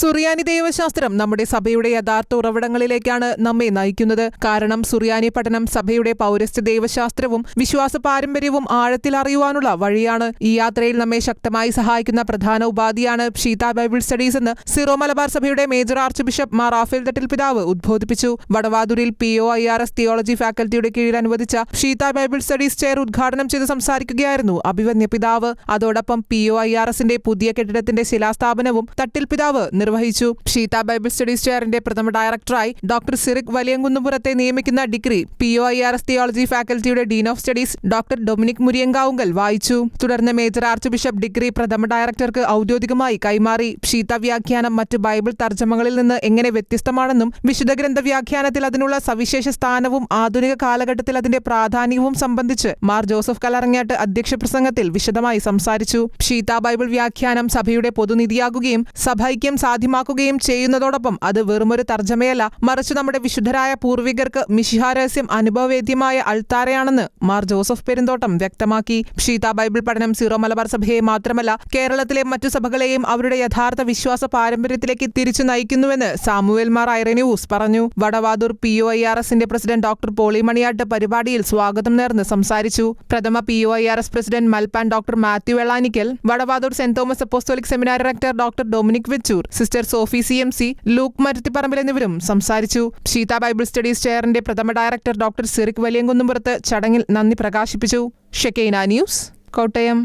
സുറിയാനി ദൈവശാസ്ത്രം നമ്മുടെ സഭയുടെ യഥാർത്ഥ ഉറവിടങ്ങളിലേക്കാണ് നമ്മെ നയിക്കുന്നത്. കാരണം സുറിയാനി പഠനം സഭയുടെ പൗരസ്ത്യ ദൈവശാസ്ത്രവും വിശ്വാസ പാരമ്പര്യവും ആഴത്തിൽ അറിയുവാനുള്ള വഴിയാണ് ഈ യാത്രയിൽ നമ്മെ ശക്തമായി സഹായിക്കുന്ന പ്രധാന ഉപാധിയാണ് ഷീത ബൈബിൾ സ്റ്റഡീസ് എന്ന് സിറോ മലബാർ സഭയുടെ major archbishop Mar Raphael Thattil പിതാവ് ഉദ്ബോധിപ്പിച്ചു. വടവാതൂരിൽ P O I R S theology ഫാക്കൽറ്റിയുടെ കീഴിൽ അനുവദിച്ച ഷീത ബൈബിൾ സ്റ്റഡീസ് ചെയർ ഉദ്ഘാടനം ചെയ്ത് സംസാരിക്കുകയായിരുന്നു അഭിവന്യ പിതാവ്. അതോടൊപ്പം പി ഒ ഐ ആർ എസിന്റെ പുതിയ കെട്ടിടത്തിന്റെ ശിലാസ്ഥാപനവും തട്ടിൽ പിതാവ് നിർവഹിച്ചു. ഷീത ബൈബിൾ സ്റ്റഡീസ് ചെയറിന്റെ പ്രഥമ ഡയറക്ടറായി ഡോക്ടർ സിറിക് വലിയങ്കുന്നുപുറത്തെ നിയമിക്കുന്ന degree P O I R S theology ഫാക്കൽറ്റിയുടെ dean of studies doctor Dominic Muriyankavunkal വായിച്ചു. തുടർന്ന് മേജർ ആർച്ച് ബിഷപ്പ് ഡിഗ്രി പ്രഥമ ഡയറക്ടർക്ക് ഔദ്യോഗികമായി കൈമാറി. ഷീത വ്യാഖ്യാനം മറ്റ് ബൈബിൾ തർജമകളിൽ നിന്ന് എങ്ങനെ വ്യത്യസ്തമാണെന്നും വിശുദ്ധ ഗ്രന്ഥ വ്യാഖ്യാനത്തിൽ അതിനുള്ള സവിശേഷ സ്ഥാനവും ആധുനിക കാലഘട്ടത്തിൽ അതിന്റെ പ്രാധാന്യവും സംബന്ധിച്ച് മാർ ജോസഫ് കലറങ്ങാട്ട് അധ്യക്ഷ പ്രസംഗത്തിൽ വിശദമായി സംസാരിച്ചു. ഷീത ബൈബിൾ വ്യാഖ്യാനം സഭയുടെ പൊതുനിധിയാകുകയും സഭൈക്യം സാധ്യമാക്കുകയും ചെയ്യുന്നതോടൊപ്പം അത് വെറുമൊരു തർജമയല്ല. മറിച്ച് നമ്മുടെ വിശുദ്ധരായ പൂർവികർക്ക് മിശിഹാരഹസ്യം അനുഭവവേദ്യമായ അൾത്താരയാണെന്ന് മാർ ജോസഫ് പെരുന്തോട്ടം വ്യക്തമാക്കി. ഷീത ബൈബിൾ പഠനം സീറോ മലബാർ സഭയെ മാത്രമല്ല കേരളത്തിലെ മറ്റു സഭകളെയും അവരുടെ യഥാർത്ഥ വിശ്വാസ പാരമ്പര്യത്തിലേക്ക് തിരിച്ചു നയിക്കുന്നുവെന്ന് സാമുവേൽ മാർ ഐറന്യൂസ് പറഞ്ഞു. Vadavathoor P O I R എസിന്റെ പ്രസിഡന്റ് ഡോക്ടർ പോളി മണിയാട്ട് പരിപാടിയിൽ സ്വാഗതം നേർന്ന് സംസാരിച്ചു. പ്രഥമ P O I R S president Malpan doctor Mathew Vellanickal Vadavathoor saint Thomas apostolic seminar director doctor Dominic Vechoor sister Sophy C M C Luke Maruthiparambil എന്നിവരും സംസാരിച്ചു. Sheetha Bible studies ചെയറിന്റെ പ്രഥമ ഡയറക്ടർ ഡോക്ടർ സിറിക് വലിയങ്കുന്നുംപുറത്ത് ചടങ്ങിൽ നന്ദി പ്രകാശിപ്പിച്ചു. Shekinah news Kottayam.